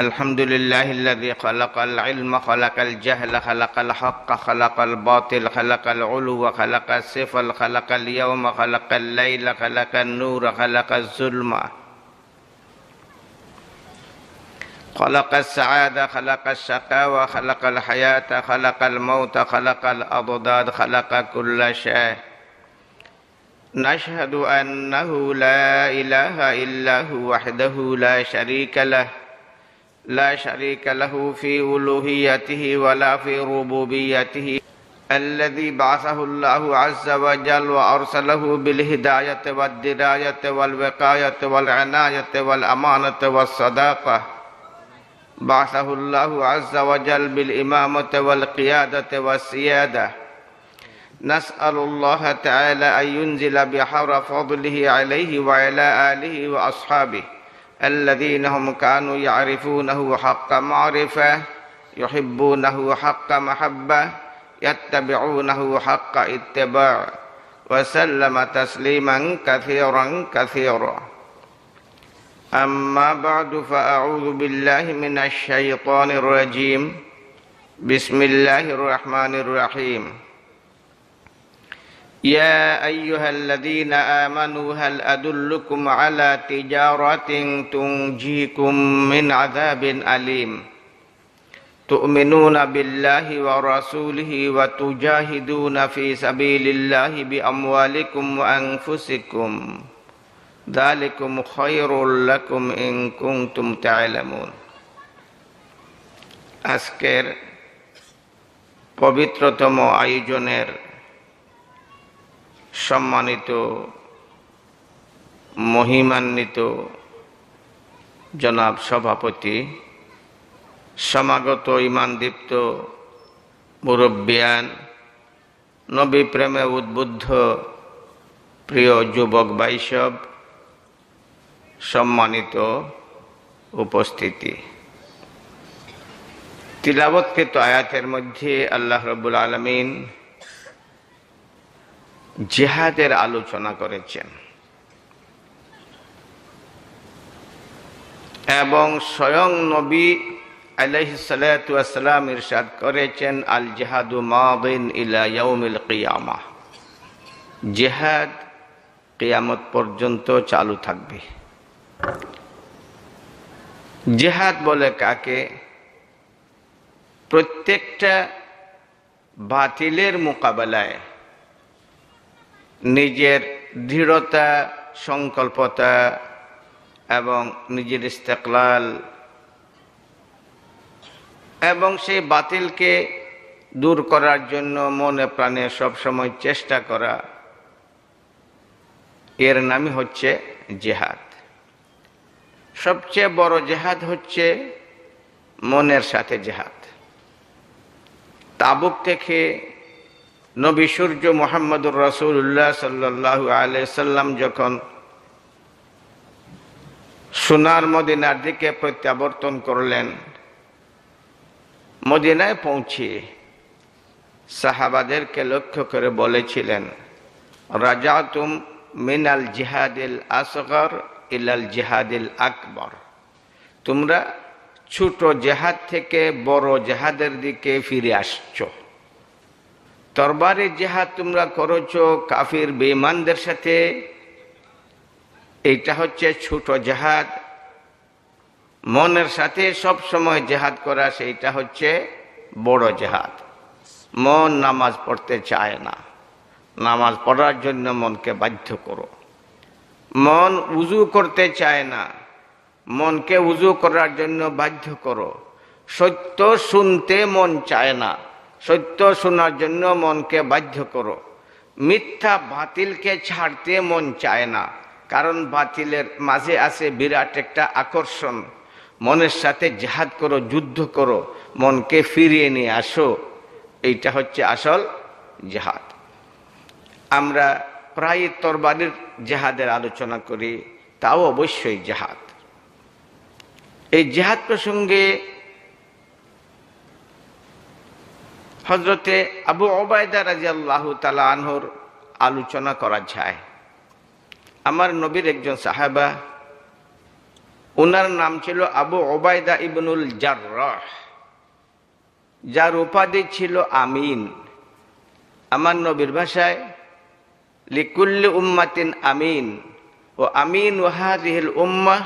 الحمد لله الذي خلق العلم خلق الجهل خلق الحق خلق الباطل خلق العلو خلق الصفر خلق اليوم خلق الليل خلق النور خلق الظلمة. خلق السعادة خلق الشقاوة خلق الحياة خلق الموت خلق الأضداد خلق كل شيء. نشهد أنه لا إله إلا هو وحده لا شريك له. لا شريك له في ألوهيته ولا في ربوبيته. الذي بعثه الله عز وجل وأرسله بالهداية والدراية والوقاية والعناية والأمانة والصداقة. بعثه الله عز وجل بالإمامة والقيادة والسيادة. نسأل الله تعالى أن ينزل بحر فضله عليه وعلى آله وأصحابه. الذين هم كانوا يعرفونه حق معرفة يحبونه حق محبة يتبعونه حق اتباع وسلم تسليما كثيرا كثيرا. أما بعد فأعوذ بالله من الشيطان الرجيم. بسم الله الرحمن الرحيم. يا أيها الذين آمنوا هل أدلكم على تجارة تنجيكم من عذاب أليم تؤمنون بالله ورسوله وتجاهدون في سبيل الله بأموالكم وأنفسكم ذلكم خير لكم إن كنتم تعلمون আজকের পবিত্রতম আয়োজনের সম্মানিত, মহিমান্বিত জনাব সভাপতি, সমাগত ইমানদীপ্ত মুরব্বিয়ান, নবী প্রেমে উদ্বুদ্ধ প্রিয় যুবক বাইসব সম্মানিত উপস্থিতি। তিলাবৎকৃত আয়াতের মধ্যে আল্লাহ রবুল আলমিন জেহাদের আলোচনা করেছেন। এবং স্বয়ং নবী আলহিসাল্লাম ইরশাদ করেছেন আল জেহাদু ইয়াউমিল কিয়ামা। জেহাদ কিয়ামত পর্যন্ত চালু থাকবে। জেহাদ বলে কাকে? প্রত্যেকটা বাতিলের মোকাবেলায় নিজের দৃঢ়তা, সংকল্পতা এবং নিজের ইস্তেকলাল এবং সেই বাতিলকে দূর করার জন্য মনে প্রাণে সবসময় চেষ্টা করা। এর নামই হচ্ছে জেহাদ। সবচেয়ে বড় জেহাদ হচ্ছে মনের সাথে জেহাদ। তাবুক থেকে নবী সূর্য মোহাম্মদুর রসুল্লাহ সাল্লাহ আলাইসাল্লাম যখন সোনার মদিনার দিকে প্রত্যাবর্তন করলেন, মদিনায় পৌঁছে সাহাবাদেরকে লক্ষ্য করে বলেছিলেন রাজা তুম মিনাল জিহাদিল আসগর ইলাল জিহাদিল আকবর। তোমরা ছোট জেহাদ থেকে বড় জেহাদের দিকে ফিরে আসছো। তরবারে জেহাদ তোমরা করেছ কাফির বেমানদের সাথে। এটা হচ্ছে ছোট জেহাদ। মনের সাথে সব সময় জেহাদ করা সেইটা হচ্ছে বড় জেহাদ। মন নামাজ পড়তে চায় না। নামাজ পড়ার জন্য মনকে বাধ্য করো। মন উজু করতে চায় না। মনকে উজু করার জন্য বাধ্য করো। সত্য শুনতে মন চায় না। সত্য শোনার জন্য মনকে বাধ্য করো। মিথ্যা বাতিলকে ছাড়তে মন চায় না, কারণ বাতিলের মাঝে আছে বিরাট একটা আকর্ষণ। মনের সাথে জাহাদ করো, যুদ্ধ করো, মনকে ফিরিয়ে নিয়ে আসো। এইটা হচ্ছে আসল জাহাদ। আমরা প্রায় তরবারির জাহাদের আলোচনা করি, তাও অবশ্যই জাহাদ। এই জেহাদ প্রসঙ্গে হজরতে আবু ওবায়দা রাজি আল্লাহ তালা আনহর আলোচনা করা যায়। আমার নবীর একজন সাহাবা ওনার নাম ছিল আবু ওবায়দা ইবনুল জার্রাহ। যার উপাধি ছিল আমিন। আমার নবীর ভাষায়, লিকুল্লি উম্মাতিন আমিন ও আমিন ওয়াহাদিহিল উম্মা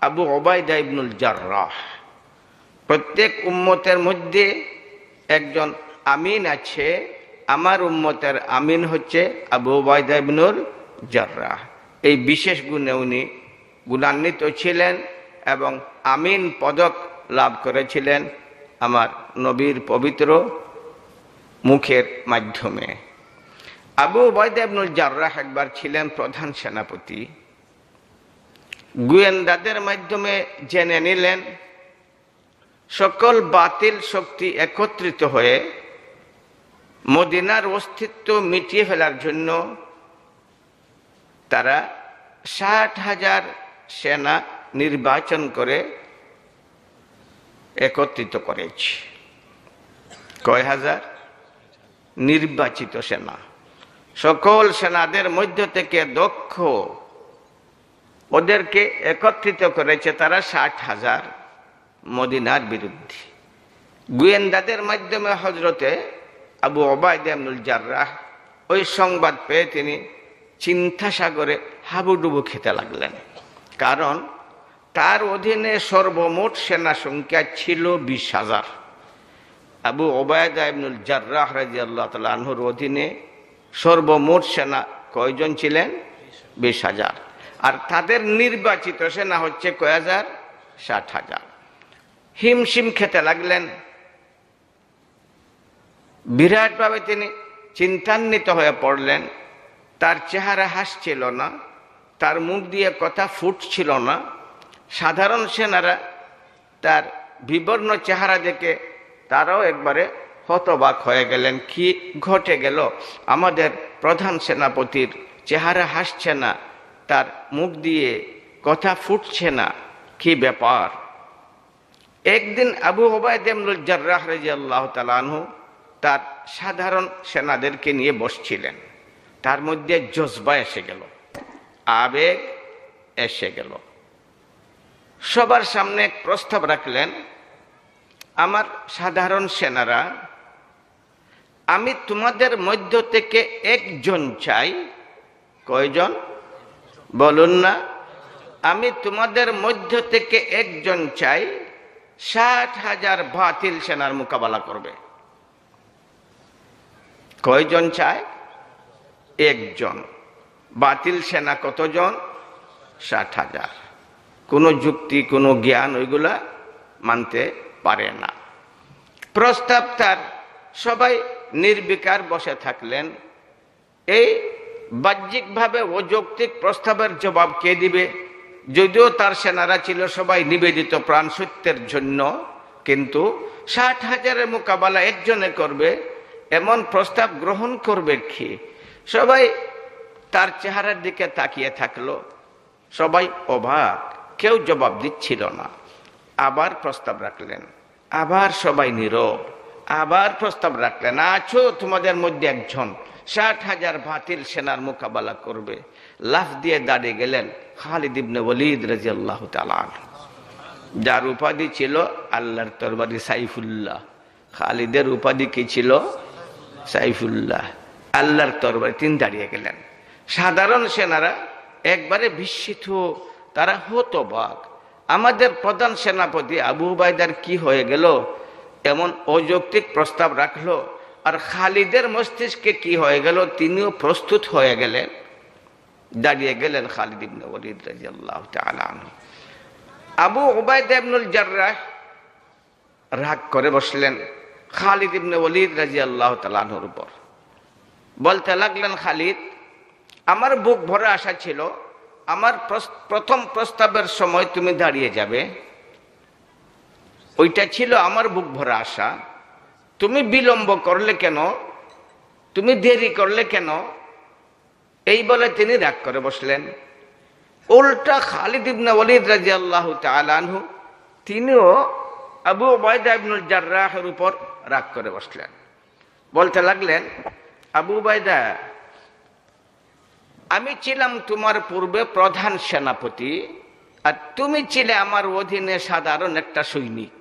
আবু ওবায়দা ইবনুল জার্রাহ। প্রত্যেক উম্মতের মধ্যে একজন আমিন আছে, আমার উম্মতের আমিন হচ্ছে আবু ওবায়দা ইবনুল জার্রাহ। এই বিশেষ গুণে উনি গুণান্বিত ছিলেন এবং আমিন পদক লাভ করেছিলেন আমার নবীর পবিত্র মুখের মাধ্যমে। আবু ওবায়দা ইবনুল জার্রাহ একবার ছিলেন প্রধান সেনাপতি। গোয়েন্দাদের মাধ্যমে জেনে নিলেন, সকল বাতিল শক্তি একত্রিত হয়ে মদিনার অস্তিত্ব মিটিয়ে ফেলার জন্য তারা ষাট হাজার সেনা নির্বাচন করে একত্রিত করেছে। কয় হাজার? নির্বাচিত সেনা। সকল সেনাদের মধ্য থেকে দক্ষ ওদেরকে একত্রিত করেছে তারা ষাট হাজার মদিনার বিরুদ্ধে। গোয়েন্দাদের মাধ্যমে হজরতে আবু ওবায়দ আব্দুল জার্রাহ ওই সংবাদ পেয়ে তিনি চিন্তা সাগরে হাবুডুবু খেতে লাগলেন। কারণ তার অধীনে সর্বমোট সেনা সংখ্যা ছিল বিশ হাজার। আবু ওবায়দা ইবনুল জার্রাহ রাজি আল্লাহ তালহুর অধীনে সর্বমোট সেনা কয়জন ছিলেন? বিশ হাজার। আর তাদের নির্বাচিত সেনা হচ্ছে কয় হাজার? ষাট হাজার। হিমশিম খেতে লাগলেন বিরাটভাবে তিনি চিন্তান্বিত হয়ে পড়লেন। তার চেহারা হাসছিল না, তার মুখ দিয়ে কথা ফুটছিল না। সাধারণ সেনারা তার বিবর্ণ চেহারা দেখে তারাও একবারে হতবাক হয়ে গেলেন। কি ঘটে গেল? আমাদের প্রধান সেনাপতির চেহারা হাসছে না, তার মুখ দিয়ে কথা ফুটছে না। কি ব্যাপার? একদিন আবু ওবায়দুল জার্রাহ রাজি আল্লাহ তালানহু তার সাধারণ সেনাদেরকে নিয়ে বসছিলেন। তার মধ্যে জজবা এসে গেল। আবেগ এসে গেল। সবার সামনে এক প্রস্তাব রাখলেন, আমার সাধারণ সেনারা, আমি তোমাদের মধ্য থেকে একজন চাই। কয়জন? বলুন না। আমি তোমাদের মধ্য থেকে একজন চাই, ষাট হাজার বাতিল সেনার মোকাবেলা করবে। কয়জন চায়? একজন। বাতিল সেনা কতজন? ষাট হাজার। কোনো যুক্তি, কোনো জ্ঞান ওইগুলা মানতে পারে না। প্রস্তাব তার। সবাই নির্বিকার বসে থাকলেন। এই বাহ্যিকভাবে অযৌক্তিক প্রস্তাবের জবাব কে দিবে? যদিও তার সেনারা ছিল সবাই নিবেদিত প্রাণ সত্যের জন্য, কিন্তু ষাট হাজারের মোকাবেলা একজনে করবে এমন প্রস্তাব গ্রহণ করবে কি? সবাই তার চেহারার দিকে তাকিয়ে থাকল। সবাই অবাক, কেউ জবাব দিচ্ছিল না। আবার প্রস্তাব রাখলেন। আবার সবাই নীরব, আবার প্রস্তাব রাখলেন, আছো তোমাদের মধ্যে একজন, ষাট হাজার বাতিল সেনার মোকাবেলা করবে। লাফ দিয়ে দাঁড়িয়ে গেলেন খালিদ ইবনে ওলিদ রাজি আল্লাহ যার উপাধি ছিল আল্লাহর তরবারি সাইফুল্লাহ। খালিদের উপাধি কি ছিল? সাইফুল্লাহ। আল্লাহর তরবারি তিনি দাঁড়িয়ে গেলেন। সাধারণ সেনারা একবারে বিস্মিত, তারা হতবাক। আমাদের প্রধান সেনাপতি আবু বাইদার কি হয়ে গেল? এমন অযৌক্তিক প্রস্তাব রাখল। আর খালিদের মস্তিষ্কে কি হয়ে গেল? তিনিও প্রস্তুত হয়ে গেলেন। দাঁড়িয়ে গেলেন খালিদ ইবনে ওলিদ রাদিয়াল্লাহু তাআলা আবু উবাইদা ইবনুল জাররাহ রাগ করে বসলেন। খালিদ ইবনে ওলিদ রাদিয়াল্লাহু তাআলা আনহুর উপর। বলতে লাগলেন, খালিদ, আমার বুক ভরে আশা ছিল, আমার প্রথম প্রস্তাবের সময় তুমি দাঁড়িয়ে যাবে। ওইটা ছিল আমার বুক ভরা আশা। তুমি বিলম্ব করলে কেন? তুমি দেরি করলে কেন? এই বলে তিনি রাগ করে বসলেন। উল্টা খালিদ ইবনে ওলিদ রাজি আল্লাহ তালানহু তিনিও আবু ওবায়দা ইবনুল জার্রাহের উপর রাগ করে বসলেন। বলতে লাগলেন, আবু বাইদা আমি ছিলাম তোমার পূর্বে প্রধান সেনাপতি আর তুমি ছিলে আমার অধীনে সাধারণ একটা সৈনিক।